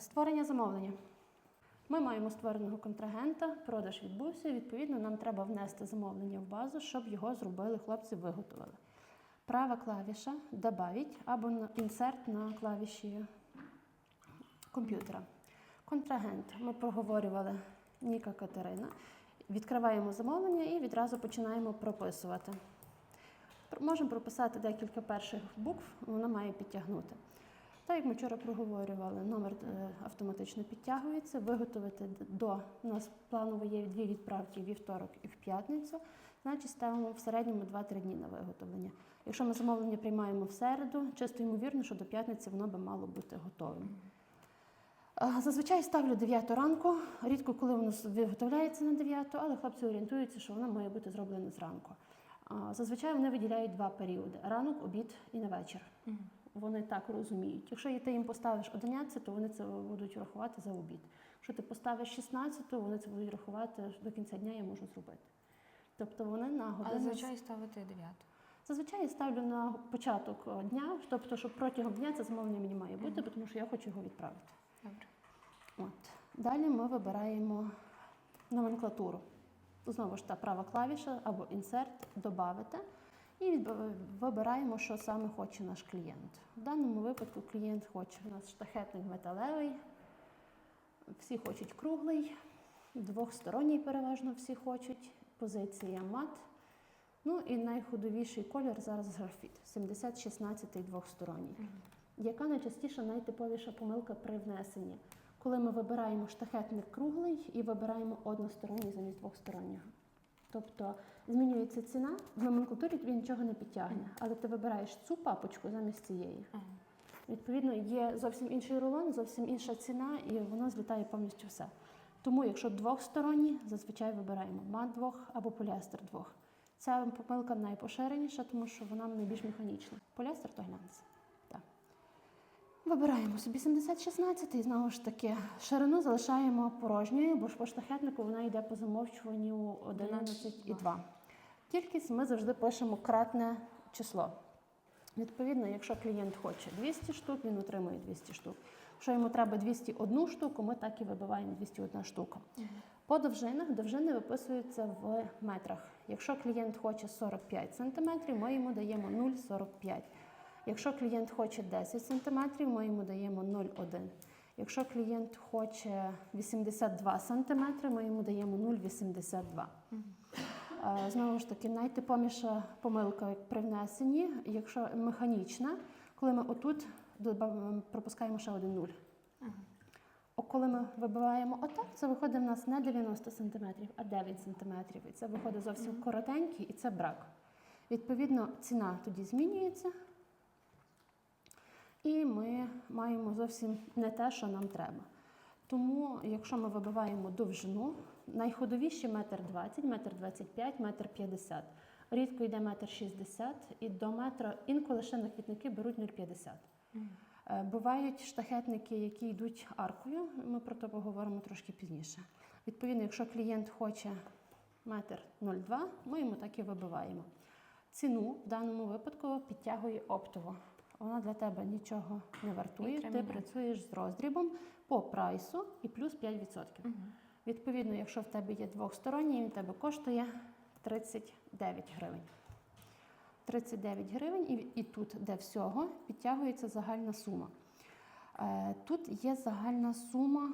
Створення замовлення. Ми маємо створеного контрагента, продаж відбувся. Відповідно, нам треба внести замовлення в базу, щоб його зробили, хлопці виготовили. Права клавіша «Добавить» або інсерт на клавіші комп'ютера. Контрагент. Ми проговорювали Ніка Катерина. Відкриваємо замовлення і відразу починаємо прописувати. Можемо прописати декілька перших букв, вона має підтягнути. Так як ми вчора проговорювали, номер е, автоматично підтягується. Виготовити до у нас планово є дві відправки вівторок і в п'ятницю. Значить, ставимо в середньому 2-3 дні на виготовлення. Якщо ми замовлення приймаємо в середу, чисто ймовірно, що до п'ятниці воно би мало бути готовим. Зазвичай ставлю 9 ранку. Рідко коли воно виготовляється на 9, але хлопці орієнтуються, що воно має бути зроблено зранку. Зазвичай вони виділяють два періоди: ранок, обід і на вечір. Вони так розуміють. Якщо ти їм поставиш 11, то вони це будуть рахувати за обід. Якщо ти поставиш 16, то вони це будуть рахувати до кінця дня я можу зробити. Тобто вони на годину. Але зазвичай ставити дев'яту. Зазвичай я ставлю на початок е, дня, тобто, що протягом дня це замовлення мені має бути, тому що я хочу його відправити. Добре. От. Далі ми вибираємо номенклатуру. Знову ж та права клавіша або інсерт, додати. І вибираємо, що саме хоче наш клієнт. В даному випадку клієнт хоче у нас штахетник металевий, всі хочуть круглий, двохсторонній переважно всі хочуть, позиція мат. Ну і найходовіший колір зараз графіт 70-16 двохсторонній. Яка найчастіше найтиповіша помилка при внесенні? Коли ми вибираємо штахетник круглий і вибираємо односторонній замість двохстороннього. Тобто змінюється ціна, в номенклатурі тобі нічого не підтягне, але ти вибираєш цю папочку замість цієї. Ага. Відповідно, є зовсім інший рулон, зовсім інша ціна, і воно злітає повністю все. Тому, якщо двохсторонні, зазвичай вибираємо мат двох або поліестер двох. Ця помилка найпоширеніша, тому що вона найбільш механічна. Поліестер то глянець. Вибираємо собі 70-16 і знову ж таки ширину залишаємо порожньою, бо ж по штахетнику вона йде по замовчуванню 11,2. Кількість ми завжди пишемо кратне число. Відповідно, якщо клієнт хоче 200 штук, він отримує 200 штук. Якщо йому треба 201 штуку, ми так і вибиваємо 201 штука. По довжинах довжини виписуються в метрах. Якщо клієнт хоче 45 см, ми йому даємо 0,45. Якщо клієнт хоче 10 см, ми йому даємо 0,1. Якщо клієнт хоче 82 см, ми йому даємо 0,82. Е, Знову ж таки, найтиповіша помилка при внесенні, якщо механічна, коли ми отут пропускаємо ще один нуль. О, Коли ми вибиваємо отак, це виходить в нас не 90 см, а 9 см. І це виходить зовсім коротенький, і це брак. Відповідно, ціна тоді змінюється, і ми маємо зовсім не те, що нам треба. Тому, якщо ми вибиваємо довжину, найходовіші метр 20, метр 25, метр 50. Рідко йде метр 60 і до метра інколи ще на квітники беруть 0,50. Е, Бувають штахетники, які йдуть аркою. Ми про це поговоримо трошки пізніше. Відповідно, якщо клієнт хоче метр 0,2, ми йому так і вибиваємо. Ціну в даному випадку підтягує оптово. Вона для тебе нічого не вартує. Ти працюєш з роздрібом по прайсу і плюс 5%. Відповідно, якщо в тебе є двохсторонній, він в тебе коштує 39 гривень. 39 гривень, і, і тут, де всього, підтягується загальна сума. Е, тут є загальна сума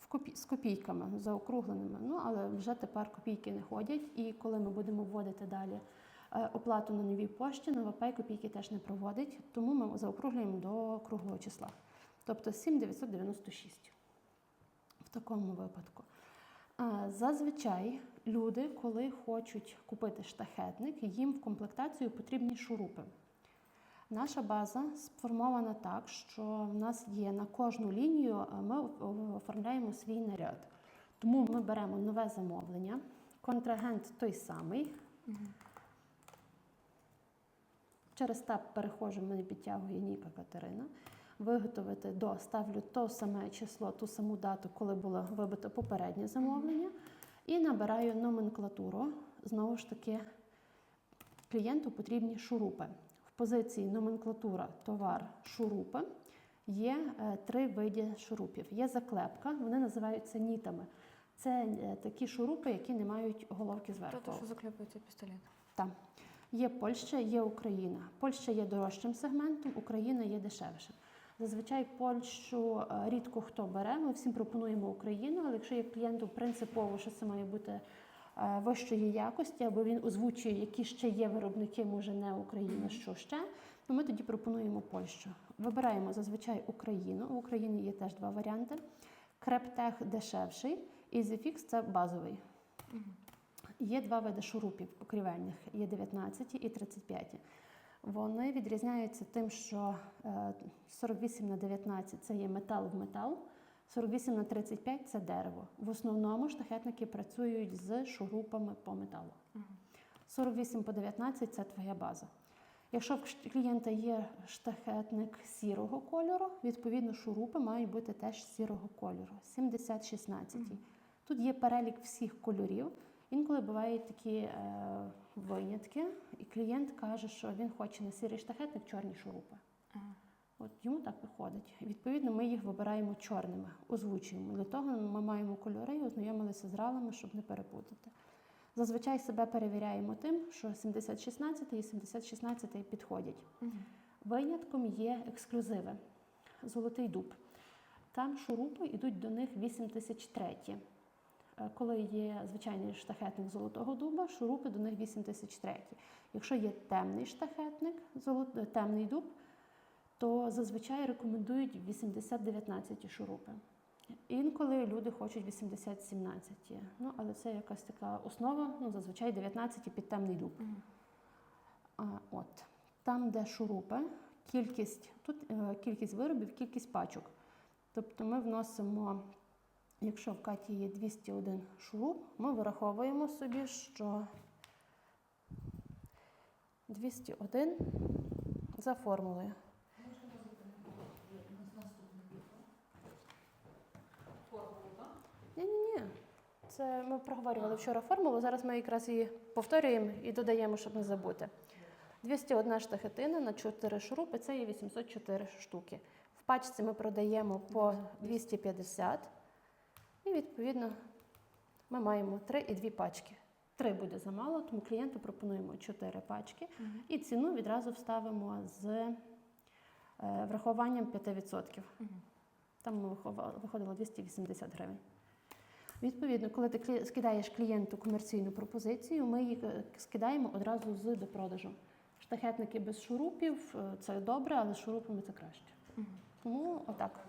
в копі, з копійками заокругленими, ну але вже тепер копійки не ходять. І коли ми будемо вводити далі оплату на новій пошті, Новопей копійки теж не проводить, тому ми заокруглюємо до круглого числа. Тобто 7,996 в такому випадку. Зазвичай люди, коли хочуть купити штахетник, їм в комплектацію потрібні шурупи. Наша база сформована так, що в нас є на кожну лінію, ми оформляємо свій наряд. Тому ми беремо нове замовлення, контрагент той самий. Через тап перехожу, мене підтягує Ніка Катерина. Виготовити до ставлю то саме число, ту саму дату, коли було вибито попереднє замовлення. І набираю номенклатуру. Знову ж таки, клієнту потрібні шурупи. В позиції номенклатура товар шурупи. Є е, три види шурупів. Є заклепка, вони називаються нітами. Це е, такі шурупи, які не мають головки зверху. Тобто, що заклепується пістолет. Там. Є Польща, є Україна. Польща є дорожчим сегментом, Україна є дешевшим. Зазвичай Польщу е, рідко хто бере. Ми всім пропонуємо Україну, але якщо є клієнту принципово, що це має бути е, вищої якості, або він озвучує, які ще є виробники, може не Україна, що ще, то ми тоді пропонуємо Польщу. Вибираємо зазвичай Україну. У Україні є теж два варіанти. Крептех дешевший, EasyFix – це базовий. Є два види шурупів покрівельних: є 19 і 35. Вони відрізняються тим, що е, 48 на 19 це є метал в метал, 48 на 35 це дерево. В основному штахетники працюють з шурупами по металу. 48 по 19 це твоя база. Якщо в клієнта є штахетник сірого кольору, відповідно шурупи мають бути теж сірого кольору 70-16. Тут є перелік всіх кольорів. Інколи бувають такі е, винятки, і клієнт каже, що він хоче на сірий штахетник чорні шурупи. Ага. От йому так виходить. Відповідно, ми їх вибираємо чорними, озвучуємо. Для того ми маємо кольори і ознайомилися з ралами, щоб не перепутати. Зазвичай себе перевіряємо тим, що 70-16 і 70-16 підходять. Мгм. Винятком є ексклюзиви. Золотий дуб. Там шурупи йдуть до них 8003. Коли є звичайний штахетник золотого дуба, шурупи до них 8003. Якщо є темний штахетник, е, темний дуб, то зазвичай рекомендують 80-19 шурупи. Інколи люди хочуть 80-17. Ну, але це якась така основа, ну, зазвичай 19 під темний дуб. А, от. Там, де шурупи, кількість, тут е, кількість виробів, кількість пачок. Тобто ми вносимо, якщо в Каті є 201 шуруп, ми вираховуємо собі, що 201 за формулою. Ні-ні-ні. Це ми проговорювали вчора формулу. Зараз ми якраз її повторюємо і додаємо, щоб не забути. 201 штахетина на 4 шурупи це є 804 штуки. В пачці ми продаємо по 250. І відповідно ми маємо 3 і 2 пачки. 3 буде замало, тому клієнту пропонуємо 4 пачки. Мгм. І ціну відразу вставимо з е, врахуванням 5%. Мгм. Там ми виходило 280 гривень. Відповідно, коли ти скидаєш клієнту комерційну пропозицію, ми її е, скидаємо одразу з допродажу. Штахетники без шурупів е, це добре, але з шурупами це краще. Мгм. Тому отак.